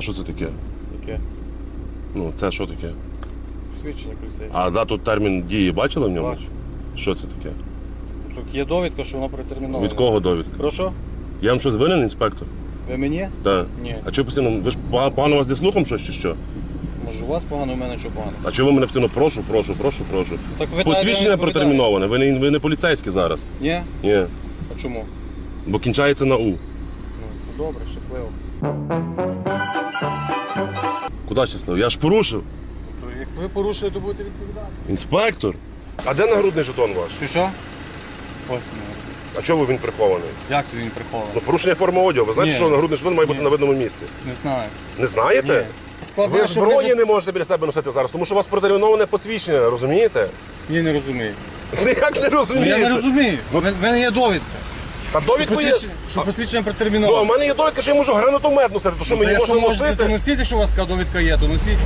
А що це таке? Яке? Ну, це що таке? Свідчення поліцейського. А дату термін дії бачили в ньому? Бачу. Що це таке? Тут є довідка, що воно протерміновано. Від кого довідка? Прошу? Я вам щось винен, інспектор? Ви мені? Так. Ні. А чого постійно? Ви ж пога- погано у вас зі слухом щось чи що? Може у вас погано, у мене що погано. А чого ви мене постійно прошу, прошу, прошу, прошу? Так ви Посвідчення навіть не протерміноване. Ви не, ви не поліцейські зараз. Ні? Ні. А чому? Бо кінчається на У. Ну, добре, щасливо. Куди щасливо? Я ж порушив. То як ви порушили, то будете відповідати. Інспектор. А де нагрудний жетон ваш? Що що? Ось. А чого він прихований? Як це він прихований? Ну, порушення форми одягу. Ви знаєте, Ні. що нагрудний жетон має бути Ні. на видному місці? Не знаю. Не знаєте? Ні. Складно, Ви щоб зброї не можете біля себе носити зараз, тому що у вас протерміноване посвідчення, розумієте? Ні, не розумію. Як не Ну, розумієте? я не розумію. В мене є довідка. Та довідку є. посвідчення, що посвідчення Ну, а в протерміновано. мене є довідка, що я можу гранатомет носити, то що Ну, мені то можна якщо можете, носити? носіть, якщо у вас така довідка є, то носіть.